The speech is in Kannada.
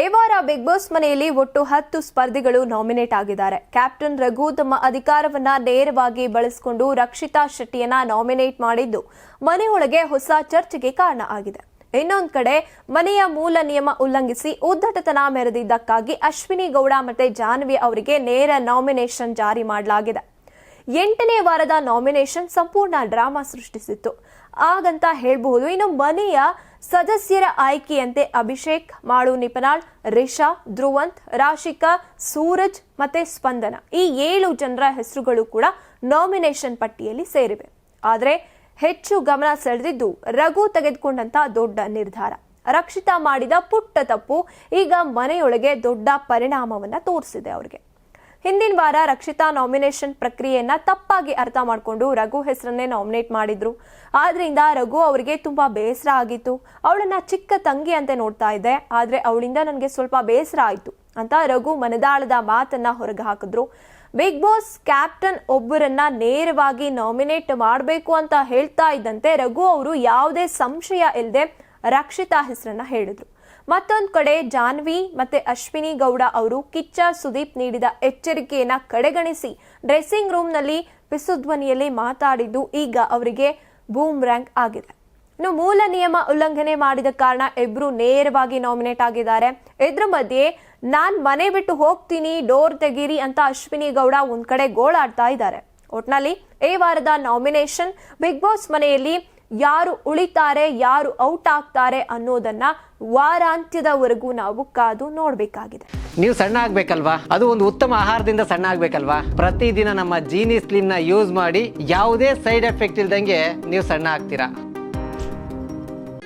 ಈ ವಾರ ಬಿಗ್ ಬಾಸ್ ಮನೆಯಲ್ಲಿ ಒಟ್ಟು ಹತ್ತು ಸ್ಪರ್ಧಿಗಳು ನಾಮಿನೇಟ್ ಆಗಿದ್ದಾರೆ. ಕ್ಯಾಪ್ಟನ್ ರಘು ತಮ್ಮ ಅಧಿಕಾರವನ್ನ ನೇರವಾಗಿ ಬಳಸಿಕೊಂಡು ರಕ್ಷಿತಾ ಶೆಟ್ಟಿಯನ್ನ ನಾಮಿನೇಟ್ ಮಾಡಿದ್ದು ಮನೆಯೊಳಗೆ ಹೊಸ ಚರ್ಚೆಗೆ ಕಾರಣ ಆಗಿದೆ. ಇನ್ನೊಂದು ಕಡೆ, ಮನೆಯ ಮೂಲ ನಿಯಮ ಉಲ್ಲಂಘಿಸಿ ಉದ್ದಟತನ ಮೆರೆದಿದ್ದಕ್ಕಾಗಿ ಅಶ್ವಿನಿ ಗೌಡ ಮತ್ತೆ ಜಾನ್ವಿ ಅವರಿಗೆ ನೇರ ನಾಮಿನೇಷನ್ ಜಾರಿ ಮಾಡಲಾಗಿದೆ. ಎಂಟನೇ ವಾರದ ನಾಮಿನೇಷನ್ ಸಂಪೂರ್ಣ ಡ್ರಾಮಾ ಸೃಷ್ಟಿಸಿತ್ತು. ಹಾಗಂತ ಹೇಳಬಹುದು, ಇನ್ನು ಮನೆಯ ಸದಸ್ಯರ ಆಯ್ಕೆಯಂತೆ ಅಭಿಷೇಕ್ ಮಾಳು ನಿಪನಾಳ್, ರಿಷಾ, ಧ್ರುವಂತ್, ರಾಶಿಕಾ, ಸೂರಜ್ ಮತ್ತೆ ಸ್ಪಂದನ. ಈ ಏಳು ಜನರ ಹೆಸರುಗಳು ಕೂಡ ನಾಮಿನೇಷನ್ ಪಟ್ಟಿಯಲ್ಲಿ ಸೇರಿವೆ. ಆದರೆ ಹೆಚ್ಚು ಗಮನ ಸೆಳೆದಿದ್ದು ರಘು ತೆಗೆದುಕೊಂಡಂತ ದೊಡ್ಡ ನಿರ್ಧಾರ. ರಕ್ಷಿತಾ ಮಾಡಿದ ಪುಟ್ಟ ತಪ್ಪು, ಈಗ ಮನೆಯೊಳಗೆ ದೊಡ್ಡ ಪರಿಣಾಮವನ್ನ ತೋರಿಸಿದೆ ಅವರಿಗೆ. ಹಿಂದಿನ ವಾರ ರಕ್ಷಿತಾ ನಾಮಿನೇಷನ್ ಪ್ರಕ್ರಿಯೆಯನ್ನ ತಪ್ಪಾಗಿ ಅರ್ಥ ಮಾಡಿಕೊಂಡು ರಘು ಹೆಸರನ್ನೇ ನಾಮಿನೇಟ್ ಮಾಡಿದ್ರು. ಆದ್ರಿಂದ ರಘು ಅವರಿಗೆ ತುಂಬಾ ಬೇಸರ ಆಗಿತ್ತು. ಅವಳನ್ನ ಚಿಕ್ಕ ತಂಗಿ ಅಂತ ನೋಡ್ತಾ ಇದ್ದೆ. ಆದ್ರೆ ಅವಳಿಂದ ನನಗೆ ಸ್ವಲ್ಪ ಬೇಸರ ಆಯ್ತು ಅಂತ ರಘು ಮನದಾಳದ ಮಾತನ್ನ ಹೊರಗೆ ಹಾಕಿದ್ರು. ಬಿಗ್ ಬಾಸ್ ಕ್ಯಾಪ್ಟನ್ ಒಬ್ಬರನ್ನ ನೇರವಾಗಿ ನಾಮಿನೇಟ್ ಮಾಡಬೇಕು ಅಂತ ಹೇಳ್ತಾ ಇದ್ದಂತೆ ರಘು ಅವರು ಯಾವುದೇ ಸಂಶಯ ಇಲ್ಲದೆ ರಕ್ಷಿತಾ ಹೆಸರನ್ನ ಹೇಳಿದ್ರು. ಮತ್ತೊಂದು ಕಡೆ ಜಾನ್ವಿ ಮತ್ತೆ ಅಶ್ವಿನಿ ಗೌಡ ಅವರು ಕಿಚ್ಚ ಸುದೀಪ್ ನೀಡಿದ ಎಚ್ಚರಿಕೆಯನ್ನ ಕಡೆಗಣಿಸಿ ಡ್ರೆಸ್ಸಿಂಗ್ ರೂಮ್ನಲ್ಲಿ ಪಿಸುಧ್ವನಿಯಲ್ಲಿ ಮಾತಾಡಿದ್ದು ಈಗ ಅವರಿಗೆ ಬೂಮ್ ರ್ಯಾಂಕ್ ಆಗಿದೆ. ಇನ್ನು ಮೂಲ ನಿಯಮ ಉಲ್ಲಂಘನೆ ಮಾಡಿದ ಕಾರಣ ಇಬ್ರು ನೇರವಾಗಿ ನಾಮಿನೇಟ್ ಆಗಿದ್ದಾರೆ. ಇದ್ರ ಮಧ್ಯೆ, ನಾನ್ ಮನೆ ಬಿಟ್ಟು ಹೋಗ್ತೀನಿ, ಡೋರ್ ತೆಗೀರಿ ಅಂತ ಅಶ್ವಿನಿ ಗೌಡ ಒಂದ್ ಕಡೆ ಗೋಳಾಡ್ತಾ ಇದ್ದಾರೆ. ಒಟ್ನಲ್ಲಿ, ಈ ವಾರದ ನಾಮಿನೇಷನ್ ಬಿಗ್ ಬಾಸ್ ಮನೆಯಲ್ಲಿ ಯಾರು ಉಳಿತಾರೆ, ಯಾರು ಔಟ್ ಆಗ್ತಾರೆ ಅನ್ನೋದನ್ನ ವಾರಾಂತ್ಯದವರೆಗೂ ನಾವು ಕಾದು ನೋಡ್ಬೇಕಾಗಿದೆ. ನೀವು ಸಣ್ಣ ಆಗ್ಬೇಕಲ್ವಾ? ಅದು ಒಂದು ಉತ್ತಮ ಆಹಾರದಿಂದ ಸಣ್ಣ ಆಗ್ಬೇಕಲ್ವಾ? ಪ್ರತಿದಿನ ನಮ್ಮ ಜೀನಿ ಸ್ಲಿಮ್ನ ಯೂಸ್ ಮಾಡಿ ಯಾವುದೇ ಸೈಡ್ ಎಫೆಕ್ಟ್ ಇಲ್ದಂಗೆ ನೀವು ಸಣ್ಣ ಆಗ್ತೀರಾ?